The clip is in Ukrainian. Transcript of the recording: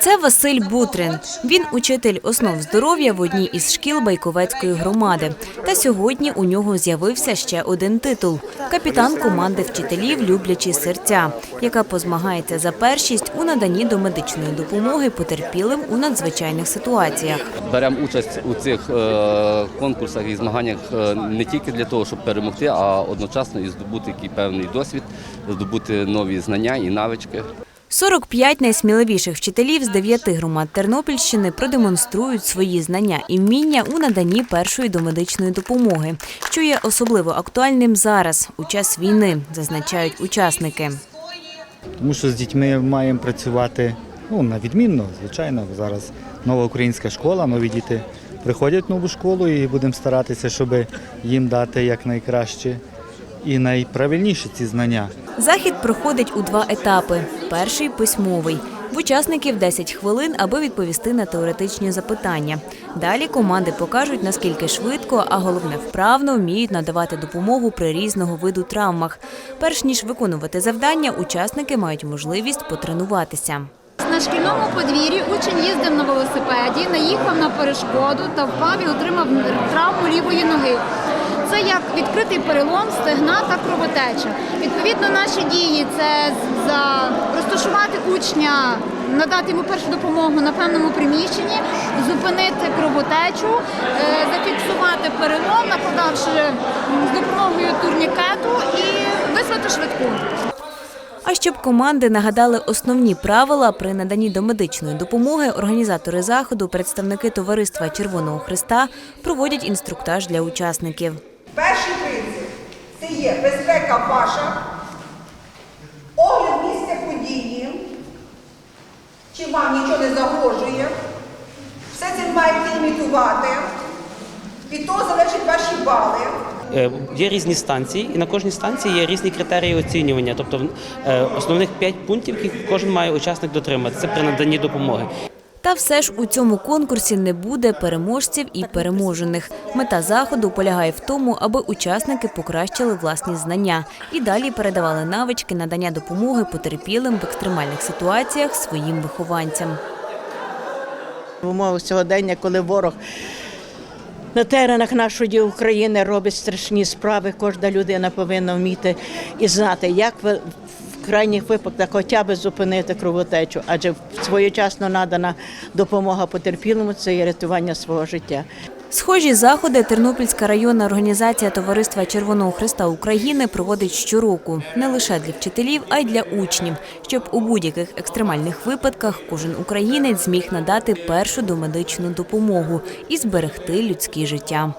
Це Василь Бутрин. Він учитель основ здоров'я в одній із шкіл Байковецької громади. Та сьогодні у нього з'явився ще один титул капітан команди вчителів Люблячі серця, яка позмагається за першість у наданні домедичної допомоги потерпілим у надзвичайних ситуаціях. Беремо участь у цих е, конкурсах і змаганнях е, не тільки для того, щоб перемогти, а одночасно і здобути певний досвід, здобути нові знання і навички. 45 найсміливіших вчителів з дев'яти громад Тернопільщини продемонструють свої знання і вміння у наданні першої домедичної допомоги, що є особливо актуальним зараз, у час війни, зазначають учасники. Тому що з дітьми маємо працювати ну, на відмінно, звичайно. Зараз нова українська школа, нові діти приходять в нову школу і будемо старатися, щоб їм дати якнайкраще і найправильніші ці знання. Захід проходить у два етапи. Перший письмовий. В учасників 10 хвилин, аби відповісти на теоретичні запитання. Далі команди покажуть, наскільки швидко, а головне вправно вміють надавати допомогу при різного виду травмах. Перш ніж виконувати завдання, учасники мають можливість потренуватися. На шкільному подвір'ї учень їздив на велосипеді, наїхав на перешкоду та впав і отримав травму лівої ноги. Відкритий перелом, стегна та кровотеча. Відповідно, наші дії це за розташувати учня, надати йому першу допомогу на певному приміщенні, зупинити кровотечу, е, зафіксувати перелом, накладавши з допомогою турнікету і визвати швидку. А щоб команди нагадали основні правила при наданні домедичної допомоги, організатори заходу, представники товариства Червоного Христа проводять інструктаж для учасників. Є безпека ваша, огляд місця події, чи вам нічого не загрожує. Все це маєте імітувати. Від того залежать ваші бали. Е, Є різні станції, і на кожній станції є різні критерії оцінювання. Тобто е, основних п'ять пунктів, які кожен має учасник дотримати. Це при наданні допомоги. Та все ж у цьому конкурсі не буде переможців і переможених. Мета заходу полягає в тому, аби учасники покращили власні знання і далі передавали навички надання допомоги потерпілим в екстремальних ситуаціях своїм вихованцям. В умовах сьогодення, коли ворог на теренах нашої України робить страшні справи, кожна людина повинна вміти і знати, як крайніх випадках хоча б зупинити кровотечу, адже своєчасно надана допомога потерпілому це є рятування свого життя. Схожі заходи Тернопільська районна організація Товариства Червоного Христа України проводить щороку не лише для вчителів, а й для учнів, щоб у будь-яких екстремальних випадках кожен українець зміг надати першу домедичну допомогу і зберегти людські життя.